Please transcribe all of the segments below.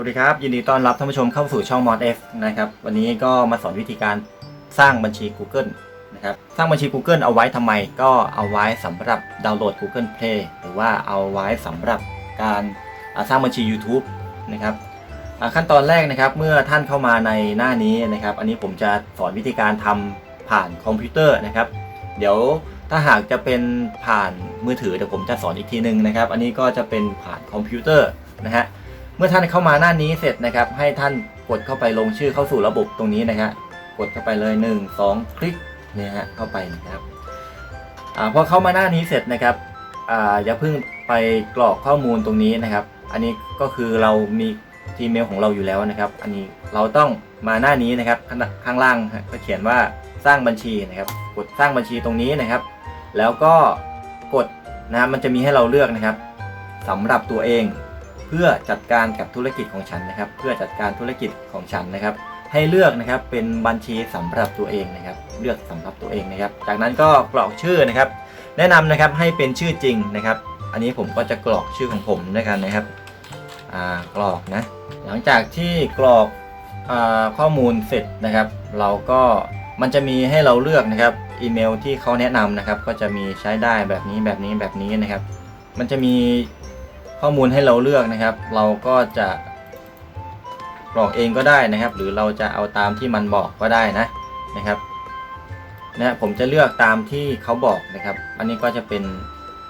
วัสดีครับ ยินดีต้อนรับท่านผู้ชมเข้าสู่ช่อง m o d F นะครับวันนี้ก็มาสอนวิธีการสร้างบัญชี Google นะครับสร้างบัญชี Google เอาไว้ทำไมก็เอาไว้สำหรับดาวน์โหลด Google Play หรือว่าเอาไว้สำหรับการสร้างบัญชี YouTube นะครับขั้นตอนแรกนะครับเมื่อท่านเข้ามาในหน้านี้นะครับ อันนี้ผมจะสอนวิธีการทำผ่านคอมพิวเตอร์นะครับ เดี๋ยวถ้าหากจะเป็นผ่านมือถือเดี๋ยวผมจะสอนอีกทีหนึ่งนะครับ อันนี้ก็จะเป็นผ่านคอมพิวเตอร์นะฮะ เมื่อท่านเข้ามาหน้านี้เสร็จนะครับ ให้ท่านกดเข้าไปลงชื่อเข้าสู่ระบบตรงนี้นะฮะกดเข้าไปเลย 1 2 คลิกเนี่ยฮะเข้าไปนะครับอาพอเข้ามาหน้านี้เสร็จนะครับอ่าอย่าเพิ่งไปกรอกข้อมูลตรงนี้นะครับ อันนี้ก็คือเรามี Gmail ของเราอยู่แล้วนะครับ อันนี้เราต้องมาหน้านี้นะครับข้างล่างก็เขียนว่าสร้างบัญชีนะครับ กดสร้างบัญชีตรงนี้นะครับ แล้วก็กดนะมันจะมีให้เราเลือกนะครับสำหรับตัวเอง เพื่อจัดการกับธุรกิจของฉันนะครับ เพื่อจัดการธุรกิจของฉันนะครับ ให้เลือกนะครับเป็นบัญชีสำหรับตัวเองนะครับ เลือกสำหรับตัวเองนะครับ จากนั้นก็กรอกชื่อนะครับ แนะนำนะครับให้เป็นชื่อจริงนะครับ อันนี้ผมก็จะกรอกชื่อของผมด้วยกันนะครับอ่ากรอกนะหลังจากที่กรอกอาข้อมูลเสร็จนะครับ เราก็มันจะมีให้เราเลือกนะครับอีเมลที่เขาแนะนำนะครับ ก็จะมีใช้ได้แบบนี้แบบนี้แบบนี้นะครับ มันจะมี ข้อมูลให้เราเลือกนะครับ เราก็จะกรอกเองก็ได้นะครับ หรือเราจะเอาตามที่มันบอกก็ได้นะนะครับนะผมจะเลือกตามที่เขาบอกนะครับ อันนี้ก็จะเป็น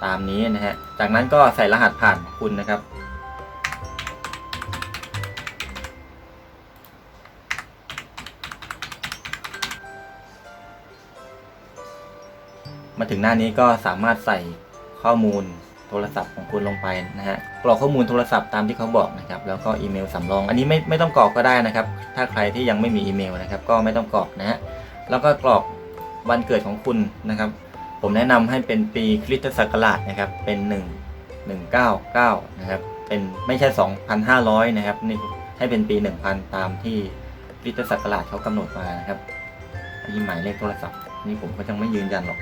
ตามนี้นะฮะ จากนั้นก็ใส่รหัสผ่านคุณนะครับ มาถึงหน้านี้ก็สามารถใส่ข้อมูล โทรศัพท์ของคุณลงไปนะฮะกรอกข้อมูลโทรศัพท์ตามที่เขาบอกนะครับแล้วก็อีเมลสำรอง อันนี้ไม่ไม่ต้องกรอกก็ได้นะครับ ถ้าใครที่ยังไม่มีอีเมลนะครับ ก็ไม่ต้องกรอกนะฮะแล้วก็กรอกวันเกิดของคุณนะครับ ผมแนะนำให้เป็นปีคริสตศักราชนะครับเป็น 1 199นะครับเป็นไม่ใช่ 2,500 นะครับนี่ให้เป็นปี 1000 ตามที่คริสตศักราชเขากำหนดมานะครับอันนี้หมายเลขโทรศัพท์นี่ผมก็ยังไม่ยืนยันหรอก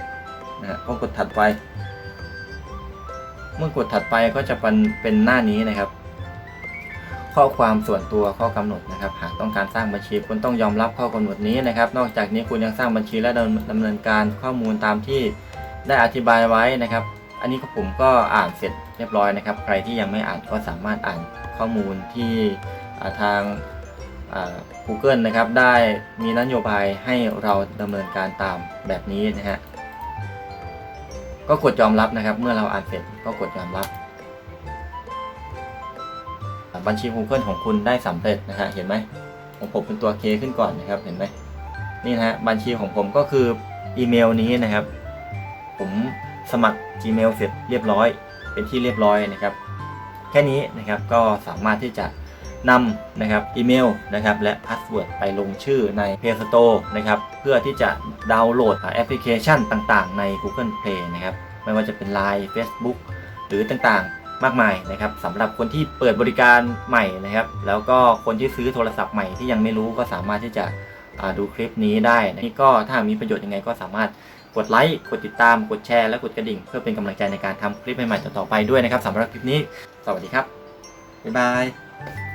นะฮะก็กดถัดไป เมื่อกดถัดไปก็จะเป็นเป็นหน้านี้นะครับ ข้อความส่วนตัวข้อกำหนดนะครับ หากต้องการสร้างบัญชีคุณต้องยอมรับข้อกำหนดนี้นะครับ นอกจากนี้คุณยังสร้างบัญชีและดำดำเนินการข้อมูลตามที่ได้อธิบายไว้นะครับ อันนี้ผมก็อ่านเสร็จเรียบร้อยนะครับ ใครที่ยังไม่อ่านก็สามารถอ่านข้อมูลที่ทาง Google นะครับ ได้มีนโยบายให้เราดำเนินการตามแบบนี้นะฮะ ก็กดยอมรับนะครับ เมื่อเราอ่านเสร็จก็กดยอมรับ บัญชี Google ของคุณได้สำเร็จนะฮะเห็นไหมของผมเป็นตัว K ขึ้นก่อนนะครับเห็นไหมนี่นะฮะบัญชีของผมก็คืออีเมลนี้นะครับ ผมสมัคร Gmail เสร็จเรียบร้อย เป็นที่เรียบร้อยนะครับ แค่นี้นะครับก็สามารถที่จะ นำนะครับอีเมลนะครับและพาสเวิร์ดไปลงชื่อใน Play Store นะครับเพื่อที่จะดาวน์โหลดแอปพลิเคชันต่างๆ ใน Google Play นะครับไม่ว่าจะเป็น Line Facebook หรือต่างๆมากมายนะครับสำหรับคนที่เปิดบริการใหม่นะครับ แล้วก็คนที่ซื้อโทรศัพท์ใหม่ที่ยังไม่รู้ก็สามารถที่จะดูคลิปนี้ได้นะนี่ก็ถ้ามีประโยชน์ยังไงก็สามารถกดไลค์ กดติดตาม กดแชร์ และกดกระดิ่ง เพื่อเป็นกำลังใจในการทำคลิปใหม่ๆต่อๆไปด้วยนะครับสำหรับคลิปนี้ สวัสดีครับ บ๊ายบาย